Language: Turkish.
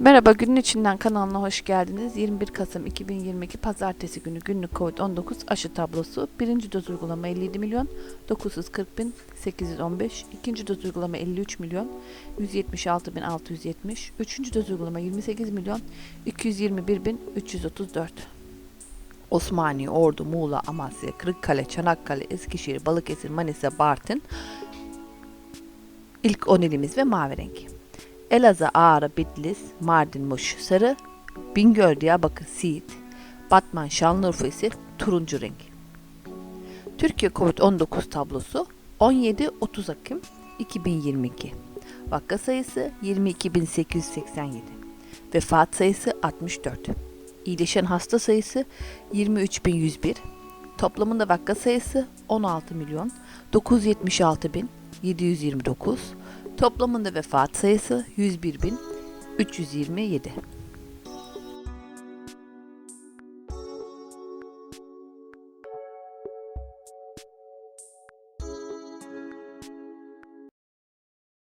Merhaba günün içinden kanalına hoş geldiniz. 21 Kasım 2022 Pazartesi günü günlük Covid-19 aşı tablosu. Birinci doz uygulama 57 milyon 940 bin 815. İkinci doz uygulama 53 milyon 176 bin 670. Üçüncü doz uygulama 28 milyon 221 bin 334. Osmaniye, Ordu, Muğla, Amasya, Kırıkkale, Çanakkale, Eskişehir, Balıkesir, Manisa, Bartın ilk 10 ilimiz ve mavi renk. Elazığ, Ağrı, Bitlis, Mardin, Muş, Sarı, Bingöl, Diyarbakır, Siirt, Batman, Şanlıurfa ise turuncu renk. Türkiye Covid-19 tablosu 17-30 Ekim 2022. Vaka sayısı 22.887. Vefat sayısı 64. İyileşen hasta sayısı 23.101. Toplamında vaka sayısı 16 milyon 976 bin 729. Toplamında vefat sayısı 101.327.